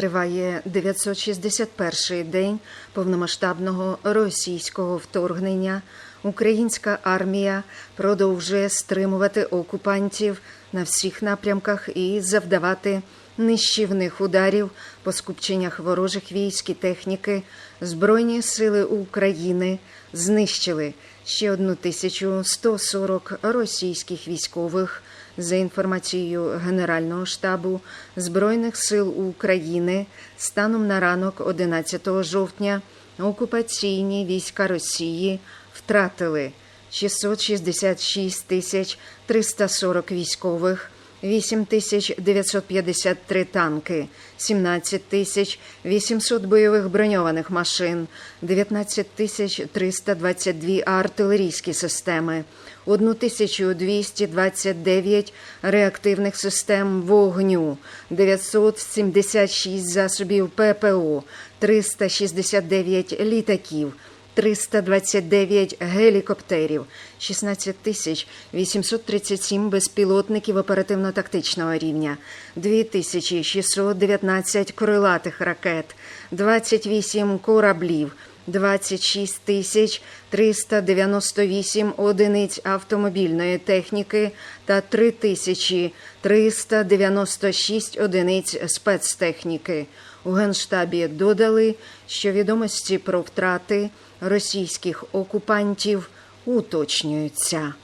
Триває 961-й день повномасштабного російського вторгнення. Українська армія продовжує стримувати окупантів на всіх напрямках і завдавати нищівних ударів по скупченнях ворожих військ і техніки. Збройні сили України знищили ще 1140 російських військових. За інформацією Генерального штабу Збройних сил України, станом на ранок 11 жовтня окупаційні війська Росії втратили 666 тисяч 340 військових, 8 тисяч 953 танки, 17 тисяч 800 бойових броньованих машин, 19 тисяч 322 артилерійські системи, 1229 реактивних систем вогню, 976 засобів ППО, 369 літаків, 329 гелікоптерів, 16 тисяч 837 безпілотників оперативно-тактичного рівня, 2619 крилатих ракет, 28 кораблів, 26 тисяч 398 одиниць автомобільної техніки та 3 тисячі 396 одиниць спецтехніки. У Генштабі додали, що відомості про втрати російських окупантів уточнюються.